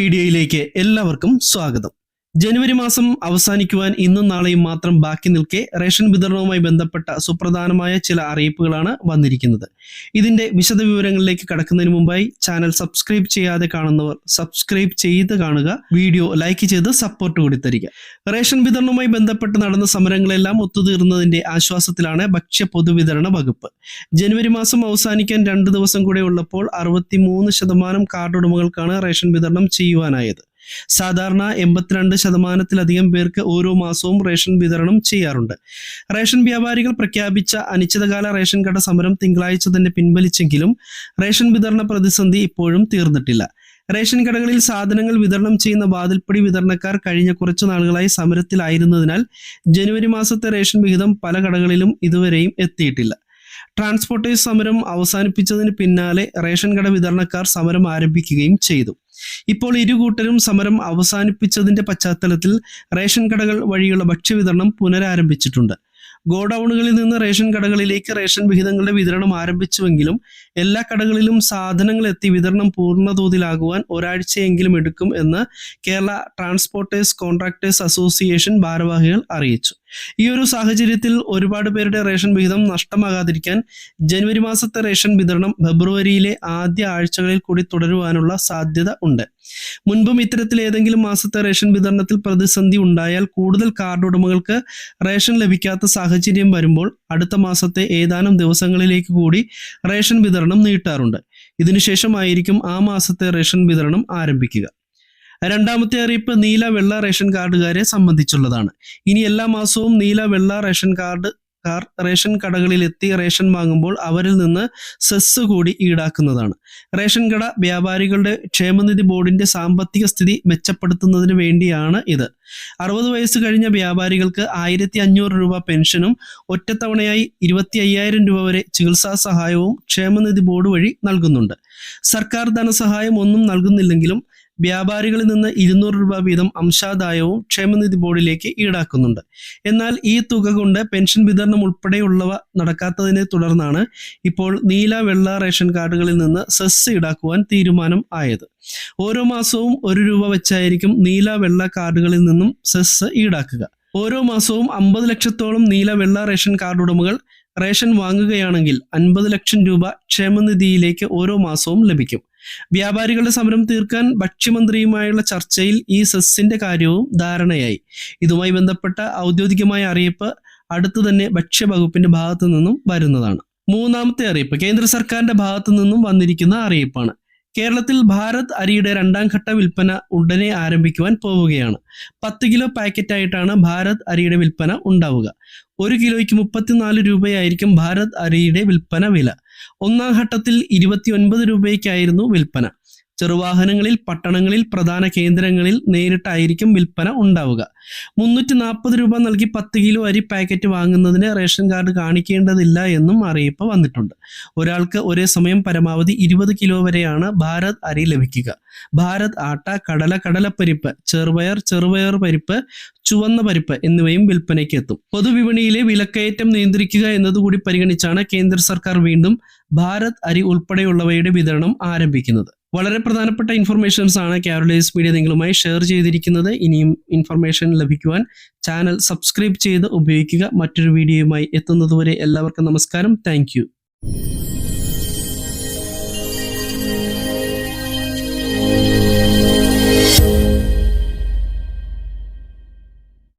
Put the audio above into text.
വീഡിയോയിലേക്ക് എല്ലാവർക്കും സ്വാഗതം. ജനുവരി മാസം അവസാനിക്കുവാൻ ഇന്നും നാളെയും മാത്രം ബാക്കി നിൽക്കെ റേഷൻ വിതരണവുമായി ബന്ധപ്പെട്ട സുപ്രധാനമായ ചില അറിയിപ്പുകളാണ് വന്നിരിക്കുന്നത്. ഇതിന്റെ വിശദവിവരങ്ങളിലേക്ക് കടക്കുന്നതിന് മുമ്പായി ചാനൽ സബ്സ്ക്രൈബ് ചെയ്യാതെ കാണുന്നവർ സബ്സ്ക്രൈബ് ചെയ്ത് കാണുക വീഡിയോ ലൈക്ക് ചെയ്ത് സപ്പോർട്ട് കൂടി തരിക. റേഷൻ വിതരണവുമായി ബന്ധപ്പെട്ട് നടന്ന സമരങ്ങളെല്ലാം ഒത്തുതീർന്നതിന്റെ ആശ്വാസത്തിലാണ് ഭക്ഷ്യ പൊതുവിതരണ വകുപ്പ്. ജനുവരി മാസം അവസാനിക്കാൻ രണ്ട് ദിവസം കൂടെ ഉള്ളപ്പോൾ അറുപത്തിമൂന്ന് ശതമാനം കാർഡ് ഉടമകൾക്കാണ് റേഷൻ വിതരണം ചെയ്യുവാനായത്. സാധാരണ എൺപത്തിരണ്ട് ശതമാനത്തിലധികം പേർക്ക് ഓരോ മാസവും റേഷൻ വിതരണം ചെയ്യാറുണ്ട്. റേഷൻ വ്യാപാരികൾ പ്രഖ്യാപിച്ച അനിശ്ചിതകാല റേഷൻ കട സമരം തിങ്കളാഴ്ച തന്നെ പിൻവലിച്ചെങ്കിലും റേഷൻ വിതരണ പ്രതിസന്ധി ഇപ്പോഴും തീർന്നിട്ടില്ല. റേഷൻ കടകളിൽ സാധനങ്ങൾ വിതരണം ചെയ്യുന്ന വാതിൽപ്പടി വിതരണക്കാർ കഴിഞ്ഞ കുറച്ചു നാളുകളായി സമരത്തിലായിരുന്നതിനാൽ ജനുവരി മാസത്തെ റേഷൻ വിഹിതം പല കടകളിലും ഇതുവരെയും എത്തിയിട്ടില്ല. ട്രാൻസ്പോർട്ടേഴ്സ് സമരം അവസാനിപ്പിച്ചതിന് പിന്നാലെ റേഷൻ കട വിതരണക്കാർ സമരം ആരംഭിക്കുകയും ചെയ്തു. ഇപ്പോൾ ഇരുകൂട്ടരും സമരം അവസാനിപ്പിച്ചതിന്റെ പശ്ചാത്തലത്തിൽ റേഷൻ കടകൾ വഴിയുള്ള ഭക്ഷ്യവിതരണം പുനരാരംഭിച്ചിട്ടുണ്ട്. ഗോഡൌണുകളിൽ നിന്ന് റേഷൻ കടകളിലേക്ക് റേഷൻ വിഹിതങ്ങളുടെ വിതരണം ആരംഭിച്ചുവെങ്കിലും എല്ലാ കടകളിലും സാധനങ്ങൾ എത്തി വിതരണം പൂർണതോതിലാകുവാൻ ഒരാഴ്ചയെങ്കിലും എടുക്കും എന്ന് കേരള ട്രാൻസ്പോർട്ടേഴ്സ് കോൺട്രാക്ടേഴ്സ് അസോസിയേഷൻ ഭാരവാഹികൾ അറിയിച്ചു. ഈ ഒരു സാഹചര്യത്തിൽ ഒരുപാട് പേരുടെ റേഷൻ വിഹിതം നഷ്ടമാകാതിരിക്കാൻ ജനുവരി മാസത്തെ റേഷൻ വിതരണം ഫെബ്രുവരിയിലെ ആദ്യ ആഴ്ചകളിൽ കൂടി തുടരുവാനുള്ള സാധ്യത ഉണ്ട്. മുൻപും ഇത്തരത്തിൽ ഏതെങ്കിലും മാസത്തെ റേഷൻ വിതരണത്തിൽ പ്രതിസന്ധി ഉണ്ടായാൽ കൂടുതൽ കാർഡ് ഉടമകൾക്ക് റേഷൻ ലഭിക്കാത്ത സാഹചര്യം വരുമ്പോൾ അടുത്ത മാസത്തെ ഏതാനും ദിവസങ്ങളിലേക്ക് കൂടി റേഷൻ വിതരണം നീട്ടാറുണ്ട്. ഇതിനുശേഷമായിരിക്കും ആ മാസത്തെ റേഷൻ വിതരണം ആരംഭിക്കുക. രണ്ടാമത്തെ അറിയിപ്പ് നീല വെള്ള റേഷൻ കാർഡുകാരെ സംബന്ധിച്ചുള്ളതാണ്. ഇനി എല്ലാ മാസവും നീല വെള്ള റേഷൻ കാർഡ് കാർ റേഷൻ കടകളിൽ എത്തി റേഷൻ വാങ്ങുമ്പോൾ അവരിൽ നിന്ന് സെസ് കൂടി ഈടാക്കുന്നതാണ്. റേഷൻ കട വ്യാപാരികളുടെ ക്ഷേമനിധി ബോർഡിന്റെ സാമ്പത്തിക സ്ഥിതി മെച്ചപ്പെടുത്തുന്നതിന് വേണ്ടിയാണ് ഇത്. അറുപത് വയസ്സ് കഴിഞ്ഞ വ്യാപാരികൾക്ക് ആയിരത്തി അഞ്ഞൂറ് രൂപ പെൻഷനും ഒറ്റത്തവണയായി ഇരുപത്തി അയ്യായിരം രൂപ വരെ ചികിത്സാ സഹായവും ക്ഷേമനിധി ബോർഡ് വഴി നൽകുന്നുണ്ട്. സർക്കാർ ധനസഹായം ഒന്നും നൽകുന്നില്ലെങ്കിലും വ്യാപാരികളിൽ നിന്ന് ഇരുന്നൂറ് രൂപ വീതം അംശാദായവും ക്ഷേമനിധി ബോർഡിലേക്ക് ഈടാക്കുന്നുണ്ട്. എന്നാൽ ഈ തുക കൊണ്ട് പെൻഷൻ വിതരണം ഉൾപ്പെടെയുള്ളവ നടക്കാത്തതിനെ തുടർന്നാണ് ഇപ്പോൾ നീല വെള്ള റേഷൻ കാർഡുകളിൽ നിന്ന് സെസ് ഈടാക്കുവാൻ തീരുമാനം ആയത്. ഓരോ മാസവും ഒരു രൂപ വെച്ചായിരിക്കും നീല വെള്ള കാർഡുകളിൽ നിന്നും സെസ് ഈടാക്കുക. ഓരോ മാസവും അമ്പത് ലക്ഷത്തോളം നീല വെള്ള റേഷൻ കാർഡ് ഉടമകൾ റേഷൻ വാങ്ങുകയാണെങ്കിൽ അൻപത് ലക്ഷം രൂപ ക്ഷേമനിധിയിലേക്ക് ഓരോ മാസവും ലഭിക്കും. വ്യാപാരികളുടെ സമരം തീർക്കാൻ ഭക്ഷ്യമന്ത്രിയുമായുള്ള ചർച്ചയിൽ ഈ സെസ്സിന്റെ കാര്യവും ധാരണയായി. ഇതുമായി ബന്ധപ്പെട്ട ഔദ്യോഗികമായ അറിയിപ്പ് അടുത്തു തന്നെ ഭക്ഷ്യവകുപ്പിന്റെ ഭാഗത്തു നിന്നും വരുന്നതാണ്. മൂന്നാമത്തെ അറിയിപ്പ് കേന്ദ്ര സർക്കാരിന്റെ ഭാഗത്തു നിന്നും വന്നിരിക്കുന്ന അറിയിപ്പാണ്. കേരളത്തിൽ ഭാരത് അരിയുടെ രണ്ടാം ഘട്ട വിൽപ്പന ഉടനെ ആരംഭിക്കുവാൻ പോവുകയാണ്. പത്ത് കിലോ പാക്കറ്റായിട്ടാണ് ഭാരത് അരിയുടെ വിൽപ്പന ഉണ്ടാവുക. ഒരു കിലോയ്ക്ക് മുപ്പത്തിനാല് രൂപയായിരിക്കും ഭാരത് അരിയുടെ വിൽപ്പന വില. ഒന്നാം ഘട്ടത്തിൽ ഇരുപത്തി ഒൻപത് രൂപയ്ക്കായിരുന്നു വിൽപ്പന. ചെറുവാഹനങ്ങളിൽ പട്ടണങ്ങളിൽ പ്രധാന കേന്ദ്രങ്ങളിൽ നേരിട്ടായിരിക്കും വിൽപ്പന ഉണ്ടാവുക. മുന്നൂറ്റി നാൽപ്പത് രൂപ നൽകി പത്ത് കിലോ അരി പാക്കറ്റ് വാങ്ങുന്നതിന് റേഷൻ കാർഡ് കാണിക്കേണ്ടതില്ല എന്നും അറിയിപ്പ് വന്നിട്ടുണ്ട്. ഒരാൾക്ക് ഒരേ സമയം പരമാവധി ഇരുപത് കിലോ വരെയാണ് ഭാരത് അരി ലഭിക്കുക. ഭാരത് ആട്ട കടല കടലപ്പരിപ്പ് ചെറുപയർ ചെറുപയർ പരിപ്പ് ചുവന്ന പരിപ്പ് എന്നിവയും വിൽപ്പനയ്ക്ക് എത്തും. പൊതുവിപണിയിലെ വിലക്കയറ്റം നിയന്ത്രിക്കുക എന്നതുകൂടി പരിഗണിച്ചാണ് കേന്ദ്ര സർക്കാർ വീണ്ടും ഭാരത് അരി ഉൾപ്പെടെയുള്ളവയുടെ വിതരണം ആരംഭിക്കുന്നത്. വളരെ പ്രധാനപ്പെട്ട ഇൻഫർമേഷൻസ് ആണ് കാരോലൈസ് മീഡിയ നിങ്ങളുമായി ഷെയർ ചെയ്തിരിക്കുന്നത്. ഇനിയും ഇൻഫർമേഷൻ ലഭിക്കുവാൻ ചാനൽ സബ്സ്ക്രൈബ് ചെയ്ത് ഉപയോഗിക്കുക. മറ്റൊരു വീഡിയോയുമായി എത്തുന്നതുവരെ എല്ലാവർക്കും നമസ്കാരം. താങ്ക്